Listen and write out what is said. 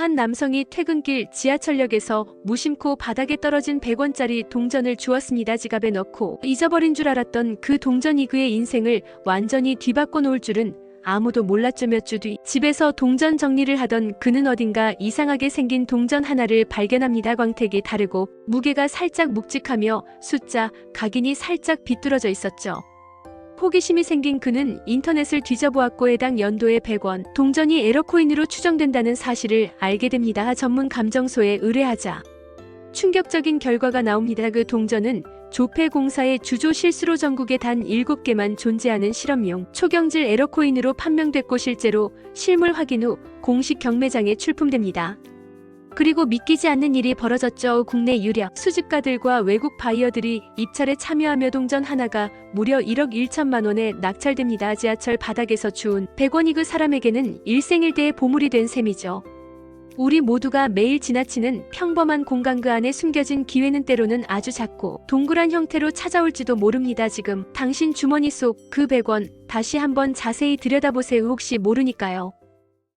한 남성이 퇴근길 지하철역에서 무심코 바닥에 떨어진 100원짜리 동전을 주었습니다. 지갑에 넣고 잊어버린 줄 알았던 그 동전이 그의 인생을 완전히 뒤바꿔 놓을 줄은 아무도 몰랐죠. 몇 주 뒤 집에서 동전 정리를 하던 그는 어딘가 이상하게 생긴 동전 하나를 발견합니다. 광택이 다르고 무게가 살짝 묵직하며 숫자, 각인이 살짝 비뚤어져 있었죠. 호기심이 생긴 그는 인터넷을 뒤져보았고 해당 연도의 100원 동전이 에러코인으로 추정된다는 사실을 알게 됩니다. 전문 감정소에 의뢰하자 충격적인 결과가 나옵니다. 그 동전은 조폐공사의 주조 실수로 전국에 단 7개만 존재하는 실험용 초경질 에러코인으로 판명됐고 실제로 실물 확인 후 공식 경매장에 출품됩니다. 그리고 믿기지 않는 일이 벌어졌죠. 국내 유력 수집가들과 외국 바이어들이 입찰에 참여하며 동전 하나가 무려 1억 1천만 원에 낙찰됩니다. 지하철 바닥에서 주운 100원이 그 사람에게는 일생일대의 보물이 된 셈이죠. 우리 모두가 매일 지나치는 평범한 공간 그 안에 숨겨진 기회는 때로는 아주 작고 동그란 형태로 찾아올지도 모릅니다. 지금 당신 주머니 속 그 100원 다시 한번 자세히 들여다보세요. 혹시 모르니까요.